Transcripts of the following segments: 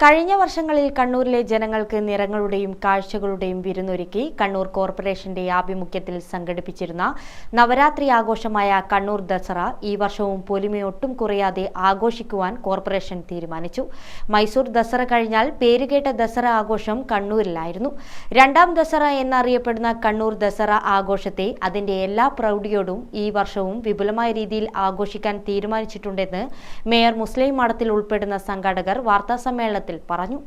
കഴിഞ്ഞ വർഷങ്ങളിൽ കണ്ണൂരിലെ ജനങ്ങൾക്ക് നിറങ്ങളുടെയും കാഴ്ചകളുടെയും വിരുന്നൊരുക്കി കണ്ണൂർ കോർപ്പറേഷന്റെ ആഭിമുഖ്യത്തിൽ സംഘടിപ്പിച്ചിരുന്ന നവരാത്രി ആഘോഷമായ കണ്ണൂർ ദസറ ഈ വർഷവും പൊലിമയൊട്ടും കുറയാതെ ആഘോഷിക്കുവാൻ കോർപ്പറേഷൻ തീരുമാനിച്ചു. മൈസൂർ ദസറ കഴിഞ്ഞാൽ പേരുകേട്ട ദസറ ആഘോഷം കണ്ണൂരിലായിരുന്നു. രണ്ടാം ദസറ എന്നറിയപ്പെടുന്ന കണ്ണൂർ ദസറ ആഘോഷത്തെ അതിന്റെ എല്ലാ പ്രൗഢിയോടും ഈ വർഷവും വിപുലമായ രീതിയിൽ ആഘോഷിക്കാൻ തീരുമാനിച്ചിട്ടുണ്ടെന്ന് മേയർ മുസ്ലിം മഠത്തിൽ ഉൾപ്പെടുന്ന സംഘാടകർ വാർത്താസമ്മേളനത്തിൽ പറഞ്ഞു.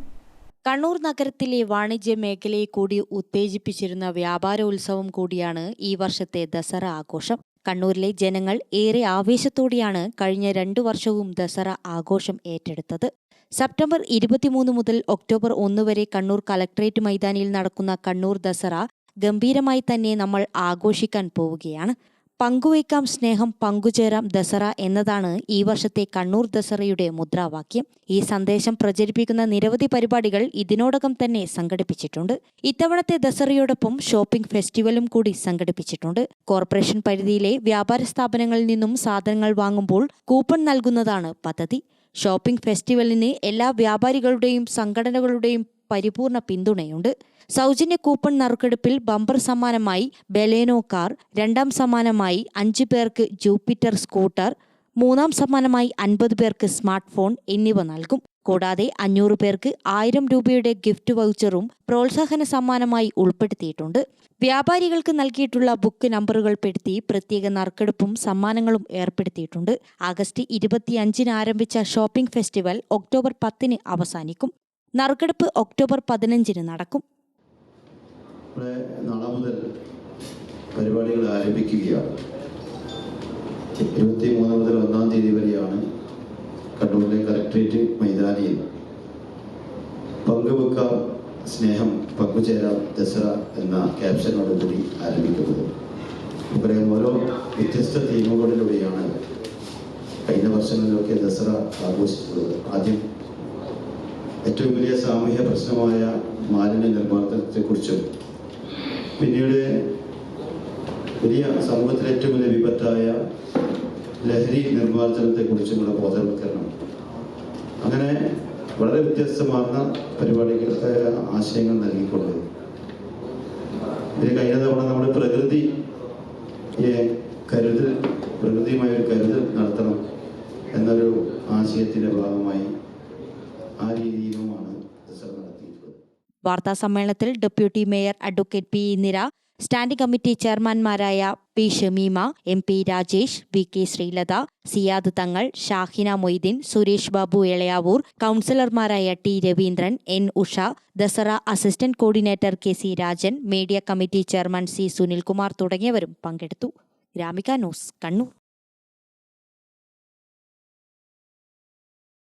കണ്ണൂർ നഗരത്തിലെ വാണിജ്യ മേഖലയെ കൂടി ഉത്തേജിപ്പിച്ചിരുന്ന വ്യാപാരോത്സവം കൂടിയാണ് ഈ വർഷത്തെ ദസറ ആഘോഷം. കണ്ണൂരിലെ ജനങ്ങൾ ഏറെ ആവേശത്തോടെയാണ് കഴിഞ്ഞ രണ്ടു വർഷവും ദസറ ആഘോഷം ഏറ്റെടുത്തത്. സെപ്റ്റംബർ ഇരുപത്തിമൂന്ന് മുതൽ ഒക്ടോബർ ഒന്ന് വരെ കണ്ണൂർ കലക്ട്രേറ്റ് മൈതാനിയിൽ നടക്കുന്ന കണ്ണൂർ ദസറ ഗംഭീരമായി തന്നെ നമ്മൾ ആഘോഷിക്കാൻ പോവുകയാണ്. പങ്കുവയ്ക്കാം സ്നേഹം പങ്കുചേരാം ദസറ എന്നതാണ് ഈ വർഷത്തെ കണ്ണൂർ ദസറയുടെ മുദ്രാവാക്യം. ഈ സന്ദേശം പ്രചരിപ്പിക്കുന്ന നിരവധി പരിപാടികൾ ഇതിനോടകം തന്നെ സംഘടിപ്പിച്ചിട്ടുണ്ട്. ഇത്തവണത്തെ ദസറയോടൊപ്പം ഷോപ്പിംഗ് ഫെസ്റ്റിവലും കൂടി സംഘടിപ്പിച്ചിട്ടുണ്ട്. കോർപ്പറേഷൻ പരിധിയിലെ വ്യാപാര സ്ഥാപനങ്ങളിൽ നിന്നും സാധനങ്ങൾ വാങ്ങുമ്പോൾ കൂപ്പൺ നൽകുന്നതാണ് പദ്ധതി. ഷോപ്പിംഗ് ഫെസ്റ്റിവലിന് എല്ലാ വ്യാപാരികളുടെയും സംഘടനകളുടെയും പരിപൂർണ പിന്തുണയുണ്ട്. സൗജന്യ കൂപ്പൺ നറുക്കെടുപ്പിൽ ബമ്പർ സമ്മാനമായി ബലേനോ കാർ രണ്ടാം സമ്മാനമായി അഞ്ചു പേർക്ക് ജൂപ്പിറ്റർ സ്കൂട്ടർ മൂന്നാം സമ്മാനമായി അൻപത് പേർക്ക് സ്മാർട്ട് ഫോൺ എന്നിവ നൽകും. കൂടാതെ അഞ്ഞൂറ് പേർക്ക് ആയിരം രൂപയുടെ ഗിഫ്റ്റ് വൗച്ചറും പ്രോത്സാഹന സമ്മാനമായി ഉൾപ്പെടുത്തിയിട്ടുണ്ട്. വ്യാപാരികൾക്ക് നൽകിയിട്ടുള്ള ബുക്ക് നമ്പറുകൾ പെടുത്തി പ്രത്യേക നറുക്കെടുപ്പും സമ്മാനങ്ങളും ഏർപ്പെടുത്തിയിട്ടുണ്ട്. ആഗസ്റ്റ് ഇരുപത്തിയഞ്ചിന് ആരംഭിച്ച ഷോപ്പിംഗ് ഫെസ്റ്റിവൽ ഒക്ടോബർ പത്തിന് അവസാനിക്കും. നറുക്കെടുപ്പ് ഒക്ടോബർ പതിനഞ്ചിന് നടക്കും. നാളെ മുതൽ പരിപാടികൾ ആരംഭിക്കുകയാണ്. ഇരുപത്തി മൂന്ന് മുതൽ ഒന്നാം തീയതി വരെയാണ് കണ്ണൂരിലെ കലക്ട്രേറ്റ് മൈതാനിയിൽ പങ്കുവെക്കാം സ്നേഹം പങ്കുചേരാം ദസറ എന്ന ക്യാപ്ഷനോടുകൂടി ആരംഭിക്കുന്നത്. നമുക്കറിയാം ഓരോ വ്യത്യസ്ത തീമുകളിലൂടെയാണ് കഴിഞ്ഞ വർഷങ്ങളിലൊക്കെ ദസറ ആഘോഷിച്ചിട്ടുള്ളത്. ആദ്യം ഏറ്റവും വലിയ സാമൂഹ്യ പ്രശ്നമായ മാലിന്യ നിർമ്മാർജനത്തെക്കുറിച്ചും പിന്നീട് വലിയ സമൂഹത്തിലെ ഏറ്റവും വലിയ വിപത്തായ ലഹരി നിർമ്മാർജനത്തെക്കുറിച്ചുമുള്ള ബോധവൽക്കരണം. അങ്ങനെ വളരെ വ്യത്യസ്തമാർന്ന പരിപാടികൾ ആശയങ്ങൾ നൽകിക്കൊണ്ട് ഇതിന് കഴിഞ്ഞ തവണ നമ്മൾ പ്രകൃതി കരുതൽ പ്രകൃതിയുമായി ഒരു കരുതൽ നടത്തണം എന്നൊരു ആശയത്തിന്റെ ഭാഗമായി ആ വാർത്താ സമ്മേളനത്തിൽ deputy mayor advocate P Indira standing committee ചെയർമാൻമാരായ P Shameema M P Rajesh V K Sreelatha Siyad Thangal Shahina Moideen Suresh Babu Elayavoor കൗൺസിലർമാരായ T Raveendran N Usha Dasara assistant coordinator K C Rajan media committee chairman C Sunilkumar തുടങ്ങിയവരും പങ്കെടുത്തു. Gramika news Kannur.